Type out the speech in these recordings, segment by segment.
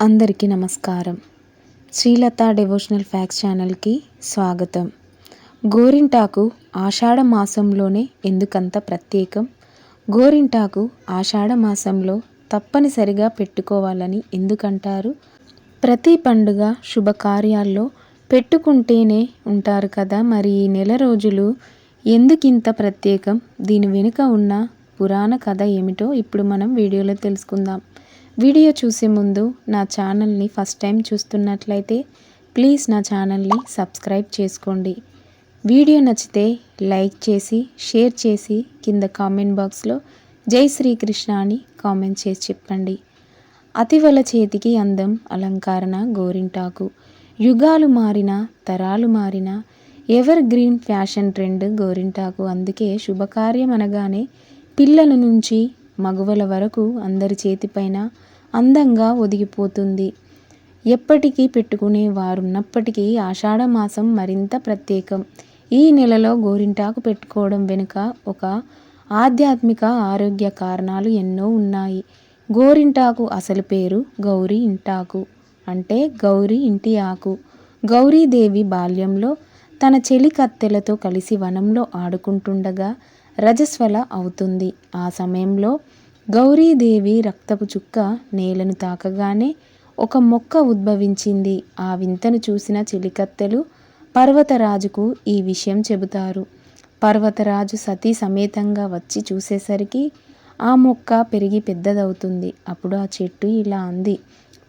అందరికీ నమస్కారం. Srilatha devotional fax ఛానల్కి స్వాగతం. గోరింటాకు ఆషాఢ మాసంలోనే ఎందుకంత ప్రత్యేకం? గోరింటాకు ఆషాఢ మాసంలో తప్పనిసరిగా పెట్టుకోవాలని ఎందుకంటారు? ప్రతి పండుగ శుభకార్యాల్లో పెట్టుకుంటేనే ఉంటారు కదా మరి ఈ నెల రోజులు ఎందుకింత ప్రత్యేకం? దీని వెనుక ఉన్న పురాణ కథ ఏమిటో ఇప్పుడు మనం వీడియోలో తెలుసుకుందాం. వీడియో చూసే ముందు నా ఛానల్ని ఫస్ట్ టైం చూస్తున్నట్లయితే ప్లీజ్ నా ఛానల్ని సబ్స్క్రైబ్ చేసుకోండి. వీడియో నచ్చితే లైక్ చేసి షేర్ చేసి కింద కామెంట్ బాక్స్లో జై శ్రీకృష్ణ అని కామెంట్ చేసి చెప్పండి. అతివల చేతికి అందం అలంకరణ గోరింటాకు. యుగాలు మారిన తరాలు మారిన ఎవర్ గ్రీన్ ఫ్యాషన్ ట్రెండ్ గోరింటాకు. అందుకే శుభకార్యం అనగానే పిల్లల నుంచి మగువల వరకు అందరి చేతిపైన అందంగా ఒదిగిపోతుంది. ఎప్పటికీ పెట్టుకునే వారున్నప్పటికీ ఆషాఢ మాసం మరింత ప్రత్యేకం. ఈ నెలలో గోరింటాకు పెట్టుకోవడం వెనుక ఒక ఆధ్యాత్మిక ఆరోగ్య కారణాలు ఎన్నో ఉన్నాయి. గోరింటాకు అసలు పేరు గౌరీ ఇంటాకు అంటే గౌరీ ఇంటి ఆకు. గౌరీదేవి బాల్యంలో తన చెలి కత్తెలతో కలిసి వనంలో ఆడుకుంటుండగా రజస్వల అవుతుంది. ఆ సమయంలో గౌరీదేవి రక్తపు చుక్క నేలను తాకగానే ఒక మొక్క ఉద్భవించింది. ఆ వింతను చూసిన చెలికత్తెలు పర్వతరాజుకు ఈ విషయం చెబుతారు. పర్వతరాజు సతీ సమేతంగా వచ్చి చూసేసరికి ఆ మొక్క పెరిగి పెద్దదవుతుంది. అప్పుడు ఆ చెట్టు ఇలా అంది.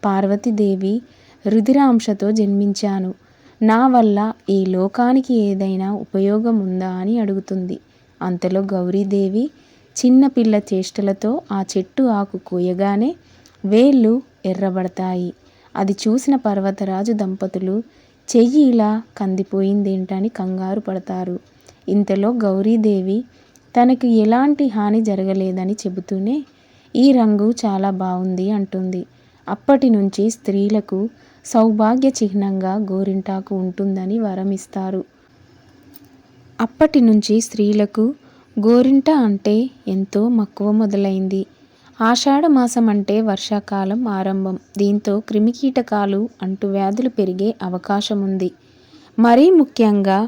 పార్వతీదేవి రుధిరాంశతో జన్మించాను. నా వల్ల ఈ లోకానికి ఏదైనా ఉపయోగం ఉందా అని అడుగుతుంది. అంతలో గౌరీదేవి చిన్నపిల్ల చేష్టలతో ఆ చెట్టు ఆకు కోయగానే వేళ్ళు ఎర్రబడతాయి. అది చూసిన పర్వతరాజు దంపతులు చెయ్యి ఇలా కందిపోయిందేంటని కంగారు పడతారు. ఇంతలో గౌరీదేవి తనకు ఎలాంటి హాని జరగలేదని చెబుతూనే ఈ రంగు చాలా బాగుంది అంటుంది. అప్పటి నుంచి స్త్రీలకు సౌభాగ్య చిహ్నంగా గోరింటాకు ఉంటుందని వరమిస్తారు. అప్పటి నుంచి స్త్రీలకు గోరింట అంటే ఎంతో మక్కువ మొదలైంది. ఆషాఢ మాసం అంటే వర్షాకాలం ఆరంభం. దీంతో క్రిమికీటకాలు అంటువ్యాధులు పెరిగే అవకాశం ఉంది మరీ ముఖ్యంగా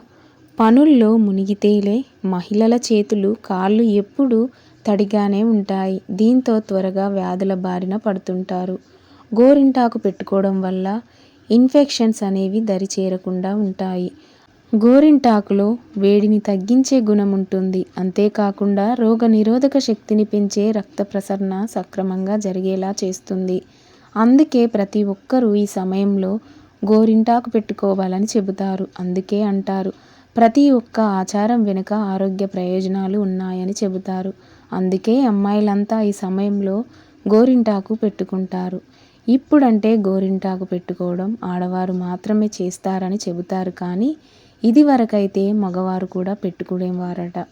పనుల్లో మునిగితేలే మహిళల చేతులు కాళ్ళు ఎప్పుడూ తడిగానే ఉంటాయి. దీంతో త్వరగా వ్యాధుల బారిన పడుతుంటారు. గోరింటాకు పెట్టుకోవడం వల్ల ఇన్ఫెక్షన్స్ అనేవి దరి చేరకుండా ఉంటాయి. గోరింటాకులో వేడిని తగ్గించే గుణం ఉంటుంది అంతేకాకుండా రోగ నిరోధక శక్తిని పెంచే రక్త ప్రసరణ సక్రమంగా జరిగేలా చేస్తుంది. అందుకే ప్రతి ఒక్కరూ ఈ సమయంలో గోరింటాకు పెట్టుకోవాలని చెబుతారు. అందుకే అంటారు ప్రతి ఒక్క ఆచారం వెనుక ఆరోగ్య ప్రయోజనాలు ఉన్నాయని చెబుతారు. అందుకే అమ్మాయిలంతా ఈ సమయంలో గోరింటాకు పెట్టుకుంటారు. ఇప్పుడంటే గోరింటాకు పెట్టుకోవడం ఆడవారు మాత్రమే చేస్తారని చెబుతారు. కానీ ఇది వరకైతే మగవారు కూడా పెట్టుకునేవారట.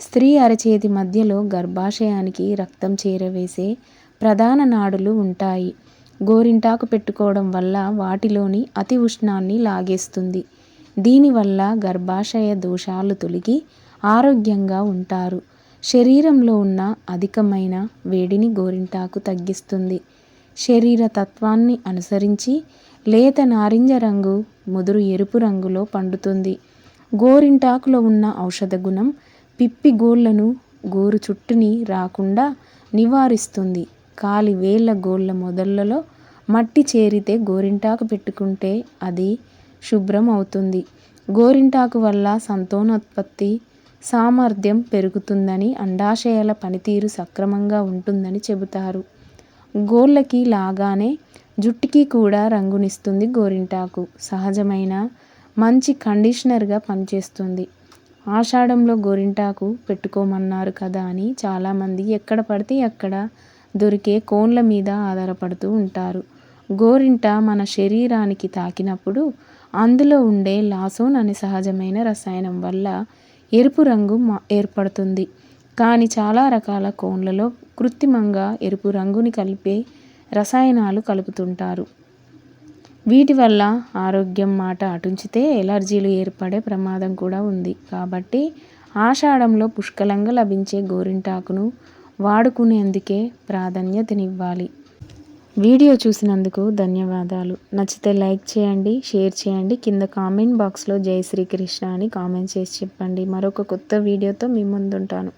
స్త్రీ అరచేతి మధ్యలో గర్భాశయానికి రక్తం చేరవేసే ప్రధాన నాడులు ఉంటాయి. గోరింటాకు పెట్టుకోవడం వల్ల వాటిలోని అతి ఉష్ణాన్ని లాగేస్తుంది. దీనివల్ల గర్భాశయ దోషాలు తొలగి ఆరోగ్యంగా ఉంటారు. శరీరంలో ఉన్న అధికమైన వేడిని గోరింటాకు తగ్గిస్తుంది. శరీర తత్వాన్ని అనుసరించి లేత నారింజ రంగు ముదురు ఎరుపు రంగులో పండుతుంది. గోరింటాకులో ఉన్న ఔషధ గుణం పిప్పి గోళ్ళను గోరు చుట్టుని రాకుండా నివారిస్తుంది. కాలి వేళ్ళ గోళ్ళ మొదళ్ళలో మట్టి చేరితే గోరింటాకు పెట్టుకుంటే అది శుభ్రం అవుతుంది. గోరింటాకు వల్ల సంతానోత్పత్తి సామర్థ్యం పెరుగుతుందని అండాశయాల పనితీరు సక్రమంగా ఉంటుందని చెబుతారు. గోళ్ళకి లాగానే జుట్టుకి కూడా రంగునిస్తుంది గోరింటాకు. సహజమైన మంచి కండిషనర్గా పనిచేస్తుంది. ఆషాఢంలో గోరింటాకు పెట్టుకోమన్నారు కదా అని చాలామంది ఎక్కడ పడితే అక్కడ దొరికే కోన్ల మీద ఆధారపడుతూ ఉంటారు. గోరింట మన శరీరానికి తాకినప్పుడు అందులో ఉండే లాసోన్ అనే సహజమైన రసాయనం వల్ల ఎరుపు రంగు ఏర్పడుతుంది. కానీ చాలా రకాల కోన్లలో కృత్రిమంగా ఎరుపు రంగుని కలిపే రసాయనాలు కలుపుతుంటారు. వీటి వల్ల ఆరోగ్యం మాట అటుంచితే ఎలర్జీలు ఏర్పడే ప్రమాదం కూడా ఉంది. కాబట్టి ఆషాఢంలో పుష్కలంగా లభించే గోరింటాకును వాడుకునేందుకే ప్రాధాన్యతనివ్వాలి. వీడియో చూసినందుకు ధన్యవాదాలు. నచ్చితే లైక్ చేయండి షేర్ చేయండి. కింద కామెంట్ బాక్స్లో జై శ్రీకృష్ణ అని కామెంట్ చేసి చెప్పండి. మరొక కొత్త వీడియోతో మీ ముందుంటాను.